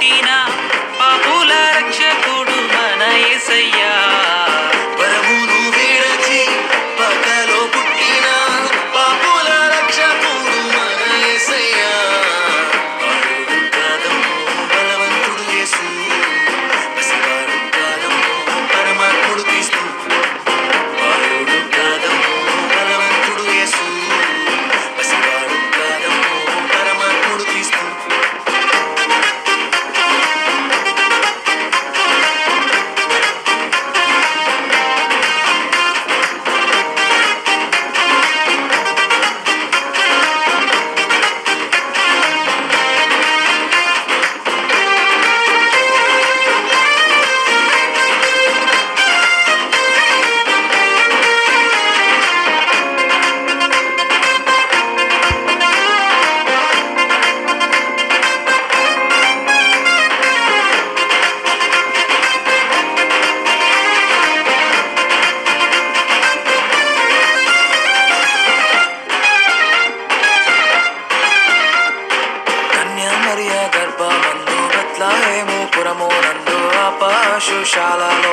పుట్టిన పాపుల రక్షకుడు మన ఏసయ్యా. Shala.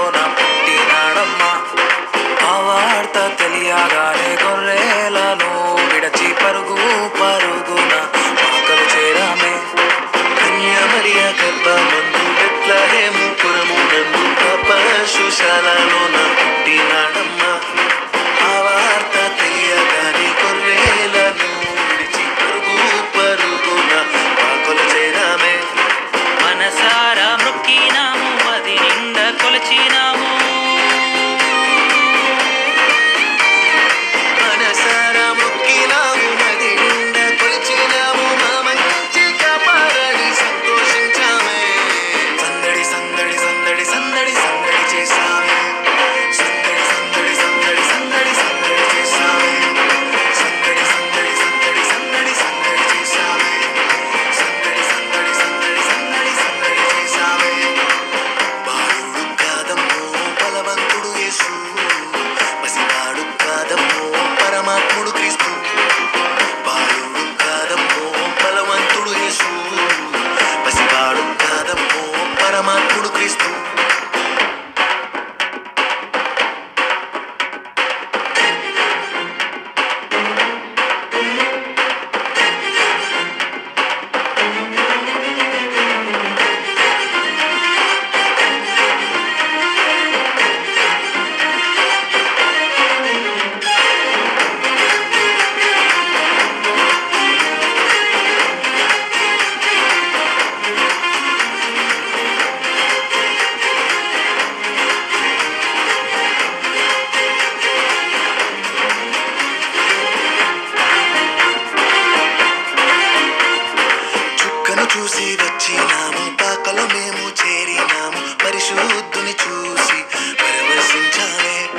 వచ్చినాము పాకలు మేము చేరినాము. పరిశుద్ధుని చూసి పరవశించాలే.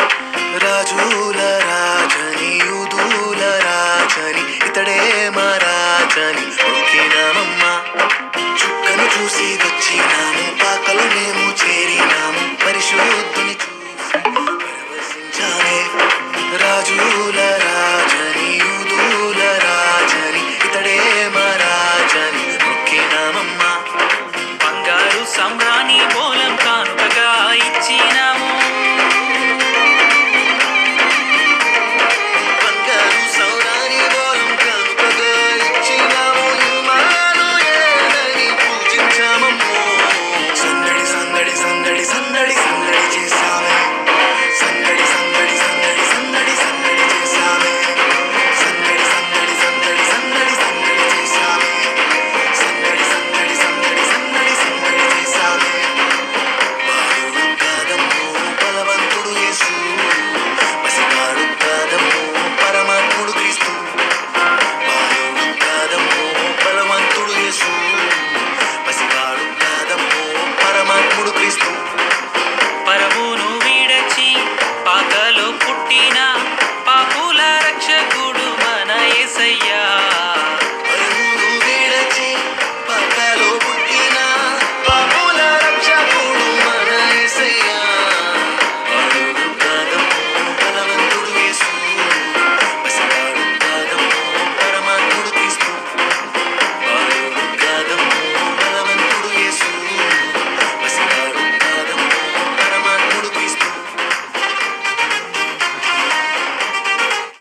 రాజుల రాజని యూదుల రాజని ఇతడే మా రాజని. ఓకేనామమ్మా చుక్కను చూసి వచ్చినా